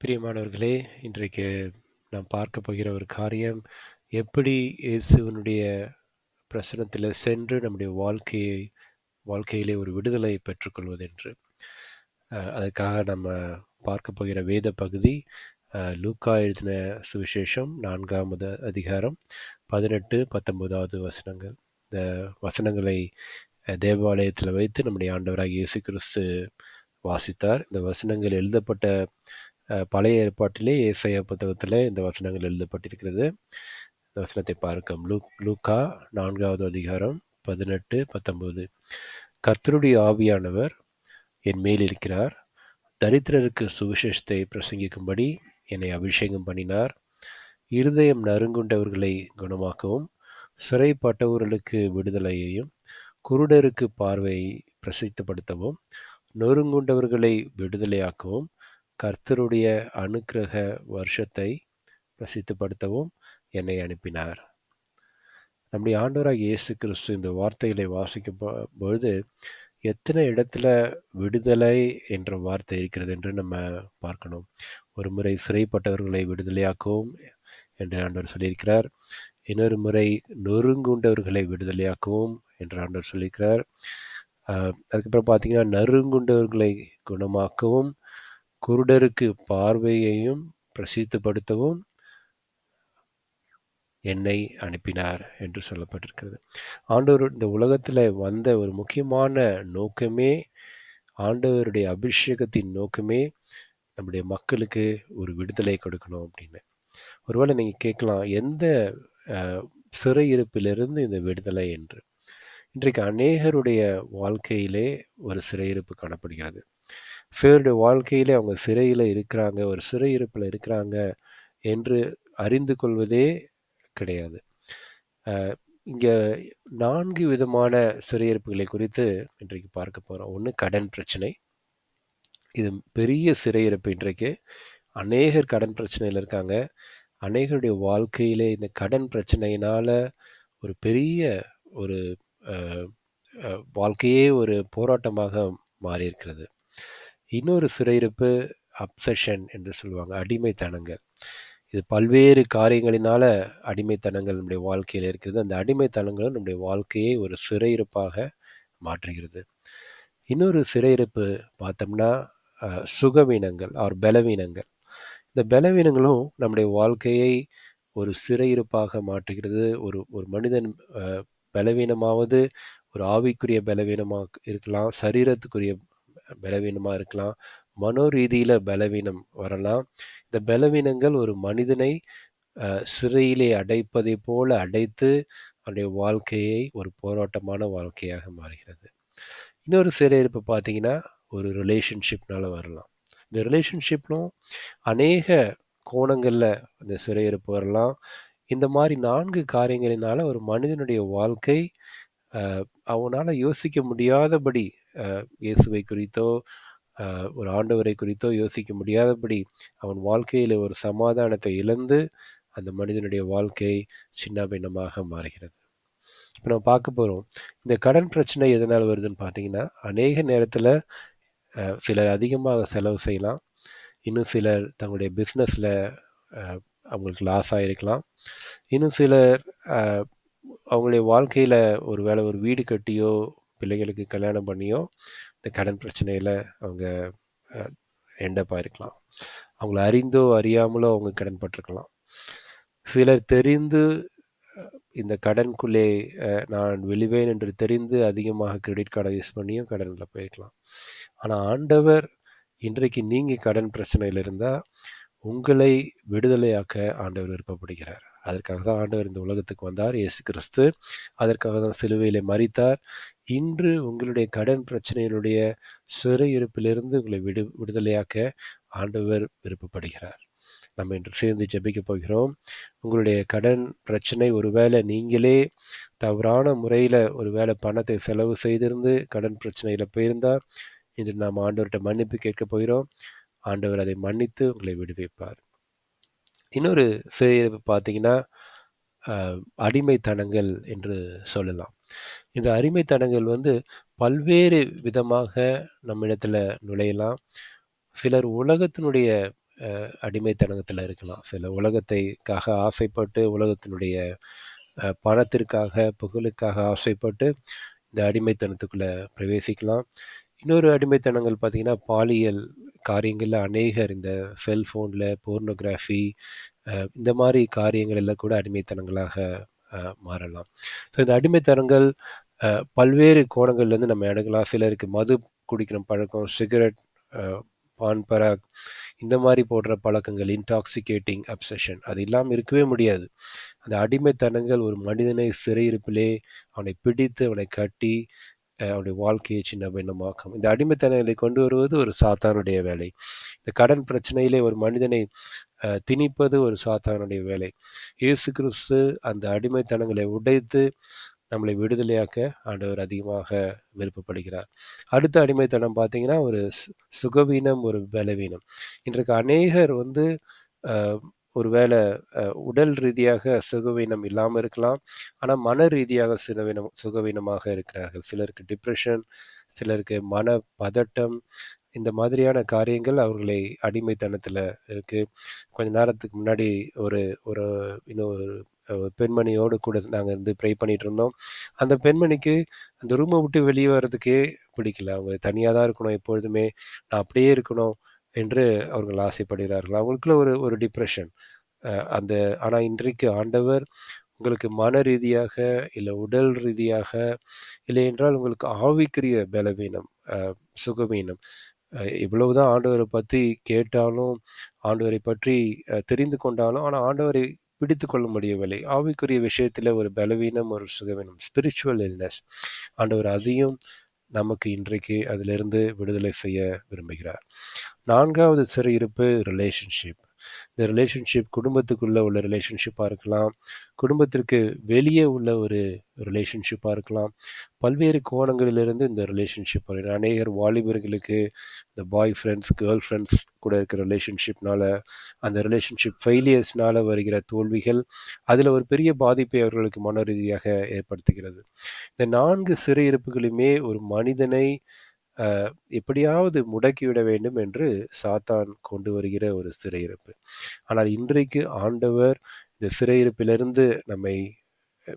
பிரியமானவர்களே இன்றைக்கு நாம் பார்க்க போகிற ஒரு காரியம் எப்படி இயேசுவனுடைய பிரசனத்தில் சென்று நம்முடைய வாழ்க்கையை வாழ்க்கையிலே ஒரு விடுதலை பெற்றுக்கொள்வது என்று அதுக்காக நம்ம பார்க்க போகிற வேத பகுதி லூக்கா எழுதின சுவிசேஷம் நான்காவது அதிகாரம் பதினெட்டு பத்தொன்பதாவது வசனங்கள். இந்த வசனங்களை தேவாலயத்தில் வைத்து நம்முடைய ஆண்டவராக இயேசு கிறிஸ்து வாசித்தார். இந்த வசனங்கள் எழுதப்பட்ட பழைய ஏற்பாட்டிலே ஏசாயா புத்தகத்தில் இந்த வசனங்கள் எழுதப்பட்டிருக்கிறது. இந்த வசனத்தை பார்க்கும். லூ லூக்கா நான்காவது அதிகாரம் பதினெட்டு பத்தொன்பது. கர்த்தருடைய ஆவியானவர் என் மேல் இருக்கிறார். தரித்திரருக்கு சுவிசேஷத்தை பிரசங்கிக்கும்படி என்னை அபிஷேகம் பண்ணினார். இருதயம் நறுங்குண்டவர்களை குணமாக்கவும் சிறைப்பட்டவர்களுக்கு விடுதலையையும் குருடருக்கு பார்வையை பிரசித்தப்படுத்தவும் நொறுங்குண்டவர்களை விடுதலையாக்கவும் கர்த்தருடைய அனுக்கிரக வருஷத்தை பிரசித்தப்படுத்தவும் என்னை அனுப்பினார். நம்முடைய ஆண்டவராக இயேசு கிறிஸ்து இந்த வார்த்தைகளை வாசிக்கும் பொழுது எத்தனை இடத்துல விடுதலை என்ற வார்த்தை இருக்கிறது என்று நம்ம பார்க்கணும். ஒரு முறை சிறைப்பட்டவர்களை விடுதலையாக்கவும் என்று ஆண்டவர் சொல்லியிருக்கிறார். இன்னொரு முறை நொறுங்குண்டவர்களை விடுதலையாக்கவும் என்று ஆண்டவர் சொல்லியிருக்கிறார். அதுக்கப்புறம் பார்த்தீங்கன்னா நறுங்குண்டவர்களை குணமாக்கவும் குருடருக்கு பார்வையையும் பிரசித்தப்படுத்தவும் என்னை அனுப்பினார் என்று சொல்லப்பட்டிருக்கிறது. ஆண்டவர் இந்த உலகத்தில் வந்த ஒரு முக்கியமான நோக்கமே ஆண்டவருடைய அபிஷேகத்தின் நோக்கமே நம்முடைய மக்களுக்கு ஒரு விடுதலை கொடுக்கணும் அப்படின்னு. ஒருவேளை நீங்கள் கேட்கலாம் எந்த அஹ், சிறையிருப்பிலிருந்து இந்த விடுதலை என்று? இன்றைக்கு அநேகருடைய வாழ்க்கையிலே ஒரு சிறையிருப்பு காணப்படுகிறது. சிலருடைய வாழ்க்கையிலே அவங்க சிறையில் இருக்கிறாங்க ஒரு சிறையிருப்பில் இருக்கிறாங்க என்று அறிந்து கொள்வதே கிடையாது. இங்கே இங்க நான்கு விதமான சிறையிருப்புகளை குறித்து இன்றைக்கு பார்க்க போறோம். ஒன்று கடன் பிரச்சனை. இது பெரிய சிறையிருப்பு இன்றைக்கு. அநேகர் கடன் பிரச்சனையில் இருக்காங்க. அநேகருடைய வாழ்க்கையிலே இந்த கடன் பிரச்சனையினால ஒரு பெரிய ஒரு வாழ்க்கையே ஒரு போராட்டமாக மாறியிருக்கிறது. இன்னொரு சிறையிருப்பு அப்சஷன் என்று சொல்லுவாங்க அடிமைத்தனங்கள். இது பல்வேறு காரியங்களினால அடிமைத்தனங்கள் நம்முடைய வாழ்க்கையில் இருக்கிறது அந்த அடிமைத்தனங்களும் நம்முடைய வாழ்க்கையை ஒரு சிறையிருப்பாக மாற்றுகிறது. இன்னொரு சிறையிருப்பு பார்த்தோம்னா சுகவீனங்கள் ஆர் பலவீனங்கள். இந்த பலவீனங்களும் நம்முடைய வாழ்க்கையை ஒரு சிறையிருப்பாக மாற்றுகிறது. ஒரு ஒரு மனிதன் பலவீனமாவது ஒரு ஆவிக்குரிய பலவீனமாக இருக்கலாம் சரீரத்துக்குரிய பலவீனமாக இருக்கலாம். மனோரீதியில பலவீனம் வரலாம். இந்த பலவீனங்கள் ஒரு மனிதனை சிறையிலே அடைப்பதை போல அடைத்து அவனுடைய வாழ்க்கையை ஒரு போராட்டமான வாழ்க்கையாக மாறுகிறது. இன்னொரு சிறையிருப்பு பார்த்தீங்கன்னா ஒரு ரிலேஷன்ஷிப்னால வரலாம். இந்த ரிலேஷன்ஷிப்லும் அநேக கோணங்களில் அந்த சிறையிருப்பு வரலாம். இந்த மாதிரி நான்கு காரியங்களினால ஒரு மனிதனுடைய வாழ்க்கை அவனால் யோசிக்க முடியாதபடி இயேசுவை குறித்தோ ஒரு ஆண்டவரை குறித்தோ யோசிக்க முடியாதபடி அவன் வாழ்க்கையில் ஒரு சமாதானத்தை இழந்து அந்த மனிதனுடைய வாழ்க்கை சின்னாபின்னமாக மாறுகிறது. இப்போ நம்ம பார்க்க போகிறோம் இந்த கடன் பிரச்சனை எதனால் வருதுன்னு பார்த்தீங்கன்னா அநேக நேரத்தில் சிலர் அதிகமாக செலவு செய்யலாம். இன்னும் சிலர் தங்களுடைய பிஸ்னஸில் அவங்களுக்கு லாஸ் ஆகிருக்கலாம் இன்னும் சிலர் அவங்களுடைய வாழ்க்கையில் ஒரு வேளை ஒரு வீடு கட்டியோ பிள்ளைகளுக்கு கல்யாணம் பண்ணியோ இந்த கடன் பிரச்சனையில் அவங்க எண்டப் ஆயிருக்கலாம். அவங்கள அறிந்தோ அறியாமலோ அவங்க கடன் பட்டிருக்கலாம். சிலர் தெரிந்து இந்த கடனுக்குள்ளே நான் வெளிவேன் என்று தெரிந்து அதிகமாக கிரெடிட் கார்டை யூஸ் பண்ணியும் கடனில் போயிருக்கலாம். ஆனால் ஆண்டவர் இன்றைக்கு நீங்கள் கடன் பிரச்சனையில் இருந்தால் உங்களை விடுதலையாக்க ஆண்டவர் விருப்பப்படுகிறார். அதற்காக தான் ஆண்டவர் இந்த உலகத்துக்கு வந்தார் இயேசு கிறிஸ்து. அதற்காக தான் சிலுவையிலே மறித்தார் இன்று உங்களுடைய கடன் பிரச்சனையினுடைய சிறையிருப்பிலிருந்து உங்களை விடு விடுதலையாக்க ஆண்டவர் விருப்பப்படுகிறார். நம்ம இன்று சேர்ந்து ஜெபிக்க போகிறோம். உங்களுடைய கடன் பிரச்சனை ஒருவேளை நீங்களே தவறான முறையில் ஒருவேளை பணத்தை செலவு செய்திருந்து கடன் பிரச்சனையில் போயிருந்தால் இன்று நாம் ஆண்டவர்கிட்ட மன்னிப்பு கேட்க போகிறோம். ஆண்டவர் அதை மன்னித்து உங்களை விடுவிப்பார். இன்னொரு சிறையிருப்பு பார்த்தீங்கன்னா அடிமைத்தனங்கள் என்று சொல்லலாம். இந்த அடிமைத்தனங்கள் வந்து பல்வேறு விதமாக நம்மிடத்தில் நுழையலாம். சிலர் உலகத்தினுடைய அடிமைத்தனத்தில் இருக்கலாம். சில உலகத்தைக்காக ஆசைப்பட்டு உலகத்தினுடைய பணத்திற்காக புகழுக்காக ஆசைப்பட்டு இந்த அடிமைத்தனத்துக்குள்ளே பிரவேசிக்கலாம். இன்னொரு அடிமைத்தனங்கள் பார்த்தீங்கன்னா பாலியல் காரியங்களில் அநேகர் இந்த செல்ஃபோனில் போர்னோகிராஃபி இந்த மாதிரி காரியங்கள் எல்லாம் கூட அடிமைத்தனங்களாக மாறலாம். ஸோ இந்த அடிமைத்தனங்கள் பல்வேறு கோணங்கள்லேருந்து நம்ம எடுக்கலாம் சிலருக்கு மது குடிக்கிற பழக்கம் சிகரெட் பான் பராக் இந்த மாதிரி போடுற பழக்கங்கள் இன்டாக்சிகேட்டிங் அப்சஷன் அது இல்லாமல் இருக்கவே முடியாது. அந்த அடிமைத்தனங்கள் ஒரு மனிதனை சிறையிருப்பிலே அவனை பிடித்து அவனை கட்டி அவருடைய வாழ்க்கையை சின்ன பின்னமாக்கும். இந்த அடிமைத்தனங்களை கொண்டு வருவது ஒரு சாத்தானுடைய வேலை. இந்த கடன் பிரச்சனையிலே ஒரு மனிதனை திணிப்பது ஒரு சாத்தானுடைய வேலை. இயேசு கிறிஸ்து அந்த அடிமைத்தனங்களை உடைத்து நம்மளை விடுதலையாக்க ஆண்டவர் அதிகமாக விருப்பப்படுகிறார். அடுத்த அடிமைத்தனம் பார்த்தீங்கன்னா ஒரு சு- சுகவீனம் ஒரு பலவீனம். இன்றைக்கு அநேகர் வந்து ஒருவேளை உடல் ரீதியாக சுகவீனம் இல்லாமல் இருக்கலாம். ஆனால் மன ரீதியாக சுகவீனம் சுகவீனமாக இருக்கிறார்கள். சிலருக்கு டிப்ரெஷன் சிலருக்கு மன பதட்டம். இந்த மாதிரியான காரியங்கள் அவர்களை அடிமைத்தனத்தில் இருக்குது கொஞ்ச நேரத்துக்கு முன்னாடி ஒரு ஒரு இன்னொரு பெண்மணியோடு கூட நாங்கள் இருந்து ப்ரை பண்ணிட்டு இருந்தோம். அந்த பெண்மணிக்கு அந்த ரூமை விட்டு வெளியே வர்றதுக்கே பிடிக்கல. அவங்க தனியாக தான் இருக்கணும் எப்பொழுதுமே. நான் அப்படியே இருக்கணும். என்று அவர்கள் ஆசைப்படுகிறார்கள். அவங்களுக்குள்ள ஒரு ஒரு டிப்ரெஷன் அந்த ஆனால் இன்றைக்கு ஆண்டவர் உங்களுக்கு மன ரீதியாக இல்லை உடல் ரீதியாக இல்லை என்றால் உங்களுக்கு ஆவிக்குரிய பலவீனம் அஹ், சுகவீனம். அஹ், இவ்வளவுதான் ஆண்டவரை பற்றி கேட்டாலும் ஆண்டவரை பற்றி அஹ், தெரிந்து கொண்டாலும் ஆனால் ஆண்டவரை பிடித்து கொள்ள முடியவில்லை. ஆவிக்குரிய விஷயத்தில் ஒரு பலவீனம் ஒரு சுகவீனம் ஸ்பிரிச்சுவல் இல்னஸ் ஆண்டவர் அதையும் நமக்கு இன்றைக்கு அதிலிருந்து விடுதலை செய்ய விரும்புகிறார். நான்காவது சிறையிருப்பு ரிலேஷன்ஷிப் இந்த ரிலேஷன்ஷிப் குடும்பத்துக்குள்ளே உள்ள ரிலேஷன்ஷிப்பாக இருக்கலாம். குடும்பத்திற்கு வெளியே உள்ள ஒரு ரிலேஷன்ஷிப்பாக இருக்கலாம். பல்வேறு கோணங்களிலிருந்து இந்த ரிலேஷன்ஷிப் வரும் அநேகர் வாலிபர்களுக்கு இந்த பாய் ஃப்ரெண்ட்ஸ் கேர்ள் ஃப்ரெண்ட்ஸ் கூட இருக்கிற ரிலேஷன்ஷிப்னால அந்த ரிலேஷன்ஷிப் ஃபெயிலியர்ஸ்னால வருகிற தோல்விகள் அதில் ஒரு பெரிய பாதிப்பை அவர்களுக்கு மன ரீதியாக ஏற்படுத்துகிறது. இந்த நான்கு சிறையிருப்புகளுமே ஒரு மனிதனை எப்படியாவது முடக்கிவிட வேண்டும் என்று சாத்தான் கொண்டு வருகிற ஒரு சிறையிருப்பு. ஆனால் இன்றைக்கு ஆண்டவர் இந்த சிறையிருப்பிலிருந்து நம்மை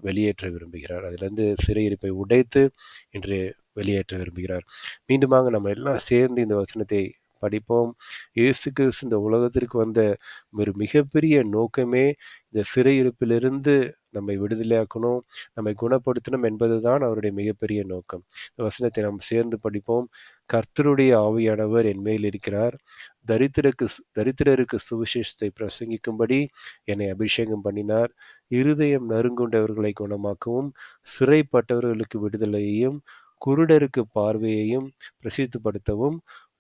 வெளியேற்ற விரும்புகிறார். அதிலிருந்து சிறையிருப்பை உடைத்து இன்று வெளியேற்ற விரும்புகிறார். மீண்டுமாக நம்ம எல்லாம் சேர்ந்து இந்த வசனத்தை படிப்போம். இயேசு கிறிஸ்து இந்த உலகத்திற்கு வந்த ஒரு மிகப்பெரிய நோக்கமே இந்த சிறையிருப்பிலிருந்து நம்மை விடுதலையாக்கணும் நம்மை குணப்படுத்தணும் என்பதுதான் அவருடைய மிகப்பெரிய நோக்கம். இந்த வசனத்தை நாம் சேர்ந்து படிப்போம். கர்த்தருடைய ஆவியானவர் என் மேல் இருக்கிறார். தரித்திரக்கு தரித்திரருக்கு சுவிசேஷத்தை பிரசங்கிக்கும்படி என்னை அபிஷேகம் பண்ணினார். இருதயம் நறுங்குண்டவர்களை குணமாக்கவும் சிறைப்பட்டவர்களுக்கு விடுதலையையும் குருடருக்கு பார்வையையும் பிரசித்துப்படுத்தவும்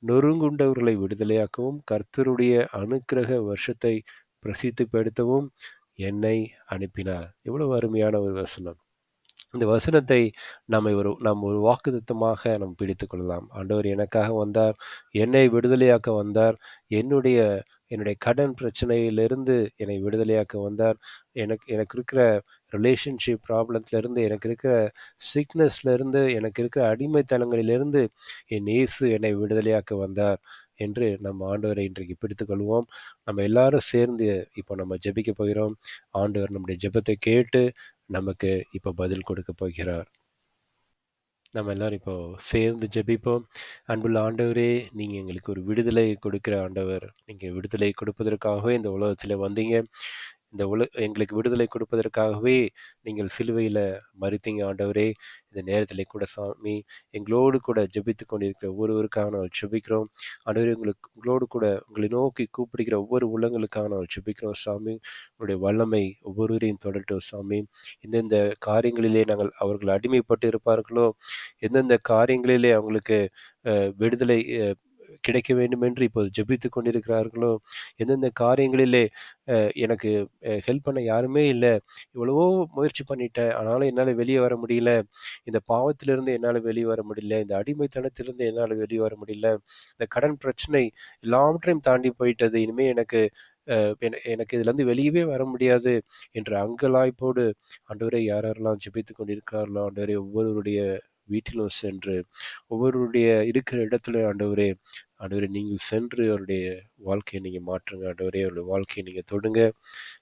நொறுங்குண்டவர்களை விடுதலையாக்கவும் கர்த்தருடைய அனுக்கிரக வருஷத்தை பிரசித்திப்படுத்தவும் என்னை அனுப்பினார். எவ்வளவு அருமையான ஒரு வசனம். இந்த வசனத்தை நம்மை ஒரு நாம் ஒரு வாக்குத்தத்தமாக நாம் பிடித்து கொள்ளலாம். ஆண்டவர் எனக்காக வந்தார் என்னை விடுதலையாக்க வந்தார் என்னுடைய என்னுடைய கடன் பிரச்சனையிலிருந்து என்னை விடுதலையாக்க வந்தார். எனக்கு எனக்கு இருக்கிற ரிலேஷன்ஷிப் ப்ராப்ளம்ஸ்லேருந்து எனக்கு இருக்கிற சிக்னஸ்லேருந்து எனக்கு இருக்கிற அடிமைத்தனங்களிலிருந்து என் இயேசு என்னை விடுதலையாக்க வந்தார் என்று நம்ம ஆண்டவரை இன்றைக்கு பிடித்துக்கொள்வோம். நம்ம எல்லாரும் சேர்ந்து இப்போ நம்ம ஜெபிக்க போகிறோம். ஆண்டவர் நம்முடைய ஜெபத்தை கேட்டு நமக்கு இப்போ பதில் கொடுக்க போகிறார். நம்ம எல்லாரும் இப்போ சேர்ந்து ஜெபிப்போம். அன்புள்ள ஆண்டவரே நீங்கள் எங்களுக்கு ஒரு விடுதலை கொடுக்கிற ஆண்டவர். நீங்கள் விடுதலை கொடுப்பதற்காகவே இந்த உலகத்தில் வந்தீங்க. இந்த உல எங்களுக்கு விடுதலை கொடுப்பதற்காகவே நீங்கள் சிலுவையில் மறித்தீங்க ஆண்டவரே. இந்த நேரத்தில் கூட சாமி எங்களோடு கூட ஜெபித்து கொண்டிருக்கிற ஒவ்வொருவருக்காக நாங்கள் ஜெபிக்கிறோம். ஆண்டவரே உங்களுக்கு உங்களோடு கூட உங்களை நோக்கி கூப்பிடுகிற ஒவ்வொரு உள்ளங்களுக்காக நாங்கள் ஜெபிக்கிறோம் சாமி. உங்களுடைய வல்லமை ஒவ்வொருவரையும் தொடட்டும் சாமி. எந்தெந்த காரியங்களிலே நாங்கள் அவர்கள் அடிமைப்பட்டு இருப்பார்களோ எந்தெந்த காரியங்களிலே அவங்களுக்கு விடுதலை கிடைக்க வேண்டும் என்று இப்போது ஜெபித்து கொண்டிருக்கிறார்களோ? எந்தெந்த காரியங்களிலே எனக்கு ஹெல்ப் பண்ண யாருமே இல்லை. இவ்வளவோ முயற்சி பண்ணிட்டேன். ஆனாலும் என்னால் வெளியே வர முடியல. இந்த பாவத்திலிருந்து என்னால் வெளியே வர முடியல. இந்த அடிமைத்தனத்திலிருந்து என்னால் வெளியே வர முடியல. இந்த கடன் பிரச்சனை எல்லாவற்றையும் தாண்டி போயிட்டது. இனிமே எனக்கு எனக்கு இதுலேருந்து வெளியவே வர முடியாது என்ற அங்கலாய்ப்போடு ஆண்டவரை யாரெல்லாம் ஜெபித்து கொண்டிருக்கிறார்களோ ஆண்டவரை ஒவ்வொருவருடைய வீட்டிலும் சென்று ஒவ்வொருவருடைய இருக்கிற இடத்துல ஆண்டவரே ஆண்டவரே நீங்கள் சென்று அவருடைய வாழ்க்கையை நீங்கள் மாற்றுங்க. ஆண்டவரே அவருடைய வாழ்க்கையை நீங்கள் தொடுங்க.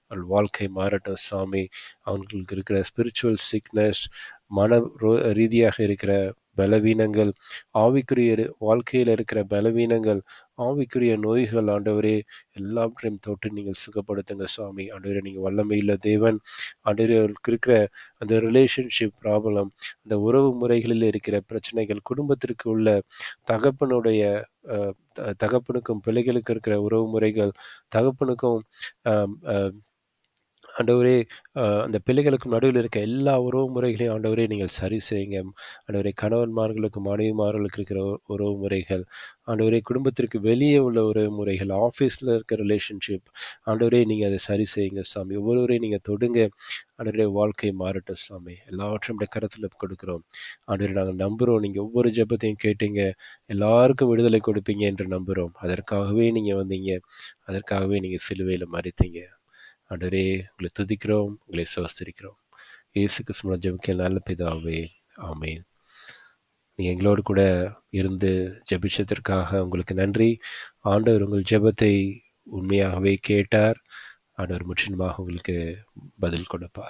அவள் வாழ்க்கை மாறட்டும் சாமி. அவங்களுக்கு இருக்கிற ஸ்பிரிச்சுவல் சிக்னஸ் மன ரோ- ரீதியாக இருக்கிற பலவீனங்கள் ஆவிக்குரிய இரு- வாழ்க்கையில் இருக்கிற பலவீனங்கள் ஆவிக்குரிய நோய்கள் ஆண்டவரே எல்லாவற்றையும் தொட்டு நீங்கள் சுகப்படுத்துங்க சுவாமி. ஆண்டவரே நீங்கள் வல்லமையில் தேவன். ஆண்டவரே இருக்கிற அந்த ரிலேஷன்ஷிப் ப்ராப்ளம் அந்த உறவு முறைகளில் இருக்கிற பிரச்சனைகள் குடும்பத்திற்கு உள்ள தகப்பனுடைய த- தகப்பனுக்கும் பிள்ளைகளுக்கு இருக்கிற உறவு முறைகள் தகப்பனுக்கும் ஆண்டவரே அந்த பிள்ளைகளுக்கும் நடுவில் இருக்க எல்லா உறவு முறைகளையும் ஆண்டவரே நீங்கள் சரி செய்யுங்க. ஆண்டவரே கணவன்மார்களுக்கும் மனைவிமார்களுக்கு இருக்கிற உ- உறவு முறைகள் ஆண்டவரே குடும்பத்திற்கு வெளியே உள்ள உறவு முறைகள் ஆஃபீஸில் இருக்க ரிலேஷன்ஷிப் ஆண்டவரே நீங்கள் அதை சரி செய்யுங்க சாமி. ஒவ்வொருவரையும் நீங்கள் தொடுங்க. ஆண்டவரே வாழ்க்கை மாறட்டும் சாமி. எல்லாவற்றையும் நம்முடைய கருத்தில் கொடுக்குறோம். ஆண்டவரே நாங்கள் நம்புகிறோம் நீங்கள் ஒவ்வொரு ஜெபத்தையும் கேட்டீங்க. எல்லாருக்கும் விடுதலை கொடுப்பீங்க என்று நம்புகிறோம் அதற்காகவே நீங்கள் வந்தீங்க. அதற்காகவே நீங்கள் சிலுவையில் மறித்தீங்க. ஆண்டவரே உங்களை துதிக்கிறோம் உங்களை சோஸ்தரிக்கிறோம் இயேசு கிறிஸ்துவ ஜெபிக்க நல்ல பிதாவே ஆமேன். நீ எங்களோடு கூட இருந்து ஜெபிச்சதற்காக உங்களுக்கு நன்றி. ஆண்டவர் உங்கள் ஜெபத்தை உண்மையாகவே கேட்டார். ஆண்டவர் முற்றிலுமாக உங்களுக்கு பதில் கொடுப்பார்.